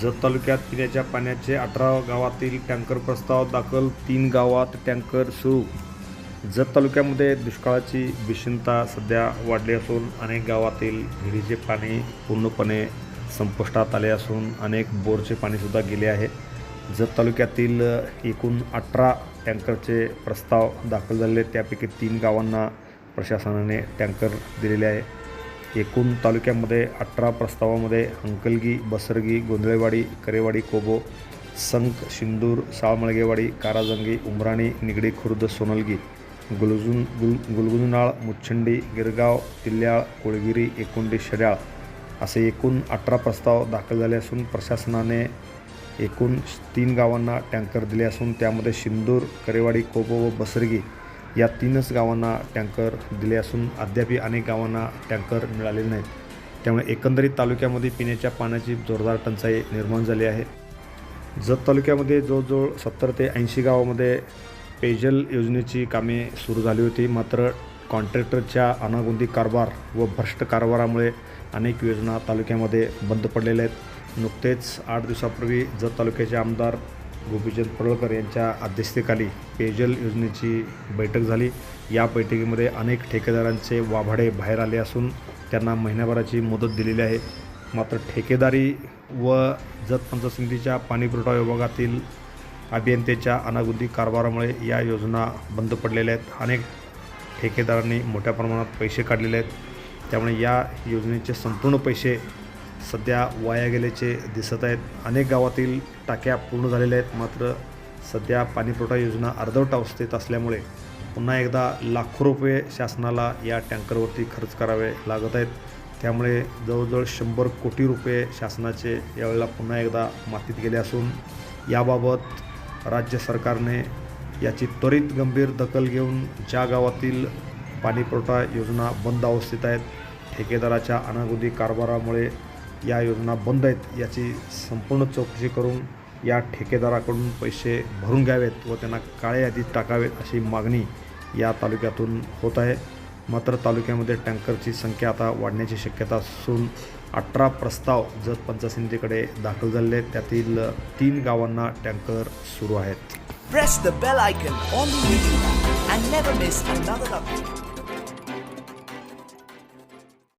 जत तालुक्यात पिण्याच्या पाण्याचे अठरा गावातील टँकर प्रस्ताव दाखल तीन गावात टँकर सुरू. जत तालुक्यामध्ये दुष्काळाची भीषणता सध्या वाढली असून अनेक गावातील विहिरीचे पाणी पूर्णपणे संपुष्टात आले असून अनेक बोरचे पाणीसुद्धा गेले आहे. जत तालुक्यातील एकूण अठरा टँकरचे प्रस्ताव दाखल झालेले त्यापैकी तीन गावांना प्रशासनाने टँकर दिलेले आहे. एकूण तालुक्यामध्ये अठरा प्रस्तावामध्ये अंकलगी बसरगी गोंधळेवाडी करेवाडी कोबो संक शिंदूर साळमळगेवाडी काराजंगी उमराणी निगडी खुर्द सोनलगी गुलजुन गुल गुलगुंजनाळ मुच्छंडी गिरगाव तिल्याळ कोळगिरी एकुंडी शर्याळ असे एकूण अठरा प्रस्ताव दाखल झाले असून प्रशासनाने एकूण तीन गावांना टँकर दिले असून त्यामध्ये शिंदूर करेवाडी कोबो व बसरगी या तीनच गावांना टँकर दिले असून अद्यापही अनेक गावांना टँकर मिळालेले नाहीत. त्यामुळे एकंदरीत तालुक्यामध्ये पिण्याच्या पाण्याची जोरदार टंचाई निर्माण झाली आहे. जत तालुक्यामध्ये जवळजवळ सत्तर ते ऐंशी गावामध्ये पेयजल योजनेची कामे सुरू झाली होती. मात्र कॉन्ट्रॅक्टरच्या अनागोंदी कारभार व भ्रष्ट कारभारामुळे अनेक योजना तालुक्यामध्ये बंद पडलेल्या आहेत. नुकतेच आठ दिवसापूर्वी जत तालुक्याचे आमदार गोपीचंद पडळकर यांच्या अध्यक्षतेखाली पेयजल योजनेची बैठक झाली. या बैठकीमध्ये अनेक ठेकेदारांचे वाभाडे बाहेर आले असून त्यांना महिन्याभराची मुदत दिलेली आहे. मात्र ठेकेदारी व जत पंचायत समितीच्या पाणीपुरवठा विभागातील अभियंत्याच्या अनागोंदी कारभारामुळे या योजना बंद पडलेल्या आहेत. अनेक ठेकेदारांनी मोठ्या प्रमाणात पैसे काढलेले आहेत. त्यामुळे या योजनेचे संपूर्ण पैसे सध्या वाया गेल्याचे दिसत आहेत. अनेक गावातील टाक्या पूर्ण झालेल्या आहेत. मात्र सध्या पाणीपुरवठा योजना अर्धवट अवस्थेत असल्यामुळे पुन्हा एकदा लाखो रुपये शासनाला या टँकरवरती खर्च करावे लागत आहेत. त्यामुळे जवळजवळ शंभर कोटी रुपये शासनाचे यावेळेला पुन्हा एकदा मातीत गेले असून याबाबत राज्य सरकारने याची त्वरित गंभीर दखल घेऊन ज्या गावातील पाणीपुरवठा योजना बंद अवस्थेत आहेत ठेकेदाराच्या अनागोदी कारभारामुळे या योजना बंद आहेत याची संपूर्ण चौकशी करून या ठेकेदाराकडून पैसे भरून घ्यावेत व त्यांना काळ्या यादीत टाकावेत अशी मागणी या तालुक्यातून होत आहे. मात्र तालुक्यामध्ये टँकरची संख्या आता वाढण्याची शक्यता असून अठरा प्रस्ताव जत पंचायत दाखल झाले. आहेत त्यातील तीन गावांना टँकर सुरू आहेत.